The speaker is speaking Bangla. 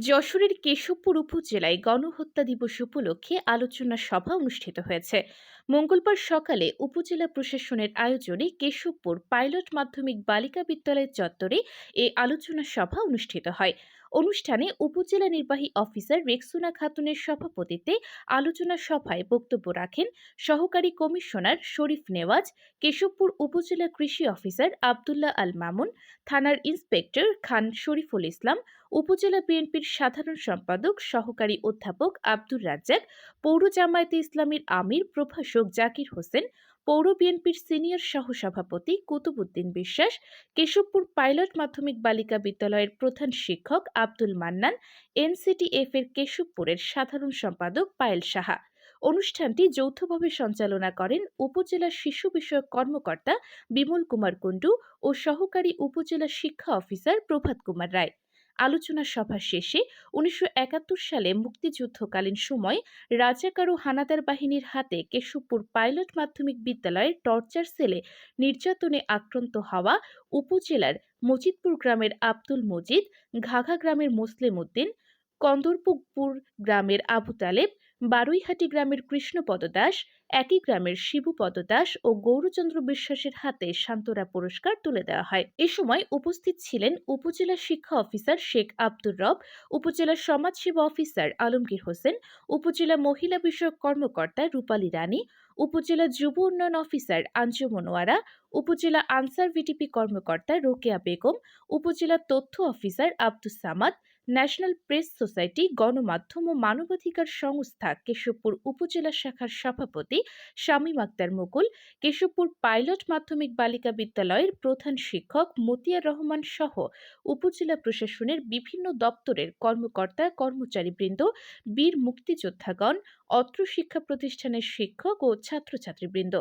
যশোরের কেশবপুর উপজেলায় গণহত্যা দিবস উপলক্ষে আলোচনা সভা অনুষ্ঠিত হয়েছে। মঙ্গলবার সকালে উপজেলা প্রশাসনের আয়োজনে কেশবপুর পাইলট মাধ্যমিক বালিকা বিদ্যালয়ের চত্বরে এই আলোচনা সভা অনুষ্ঠিত হয়। অনুষ্ঠানে উপজেলা নির্বাহী অফিসার রেক্সুনা খাতুনের সভাপতিত্বে আলোচনা সভায় বক্তব্য রাখেন সহকারী কমিশনার শরীফ নেওয়াজ, কেশবপুর উপজেলা কৃষি অফিসার আবদুল্লাহ আল মামুন, থানার ইন্সপেক্টর খান শরীফুল ইসলাম, উপজেলা বিএনপির সাধারণ সম্পাদক সহকারী অধ্যাপক আব্দুর রাজ্জাক, পৌর জামায়াতে ইসলামীর আমির প্রভাষক জাকির হোসেন পৌর বিএনপির সিনিয়র সহসভাপতি কুতুবুদ্দিন বিশ্বাস, কেশবপুর পাইলট মাধ্যমিক বালিকা বিদ্যালয়ের প্রধান শিক্ষক আব্দুল মান্নান, এনসিটিএফ এর কেশবপুরের সাধারণ সম্পাদক পায়েল সাহা। অনুষ্ঠানটি যৌথভাবে সঞ্চালনা করেন উপজেলা শিশু বিষয়ক কর্মকর্তা বিমল কুমার কুণ্ডু ও সহকারী উপজেলা শিক্ষা অফিসার প্রভাত কুমার রায়। আলোচনা সভা শেষে উনিশশো একাত্তর সালে মুক্তিযুদ্ধকালীন সময় রাজাকারু হানাদার বাহিনীর হাতে কেশবপুর পাইলট মাধ্যমিক বিদ্যালয়ের টর্চার সেলে নির্যাতনে আক্রান্ত হওয়া উপজেলার মজিদপুর গ্রামের আব্দুল মজিদ, ঘাঘা গ্রামের মুসলিম উদ্দিন কন্দরপুকপুর গ্রামের আবু তালেব বারুইহাটি গ্রামের কৃষ্ণপদ দাস, একই গ্রামের শিবুপদ দাস ও গৌরচন্দ্র বিশ্বাসের হাতে শান্তরা পুরস্কার তুলে দেওয়া হয়। এ সময় উপস্থিত ছিলেন উপজেলা শিক্ষা অফিসার শেখ আব্দুর রব, উপজেলা সমাজসেবা অফিসার আলমগীর হোসেন, উপজেলা মহিলা বিষয়ক কর্মকর্তা রূপালী রানী, উপজেলা যুব উন্নয়ন অফিসার আঞ্জু মনোয়ারা উপজেলা আনসার ভিটিপি কর্মকর্তা রোকেয়া বেগম, উপজেলা তথ্য officer Abdus Samad national press society, গণমাধ্যম ও মানবাধিকার সংস্থা কেশবপুর উপজেলা শাখার সভাপতি শামীম আক্তার মুকুল, কেশবপুর পাইলট মাধ্যমিক বালিকা বিদ্যালয়ের প্রধান শিক্ষক মতিয়ার রহমান সহ উপজেলা প্রশাসনের বিভিন্ন দপ্তরের কর্মকর্তা, কর্মচারীবৃন্দ, বীর মুক্তিযোদ্ধাগণ, অত্র শিক্ষা প্রতিষ্ঠানের শিক্ষক ও ছাত্রছাত্রীবৃন্দ।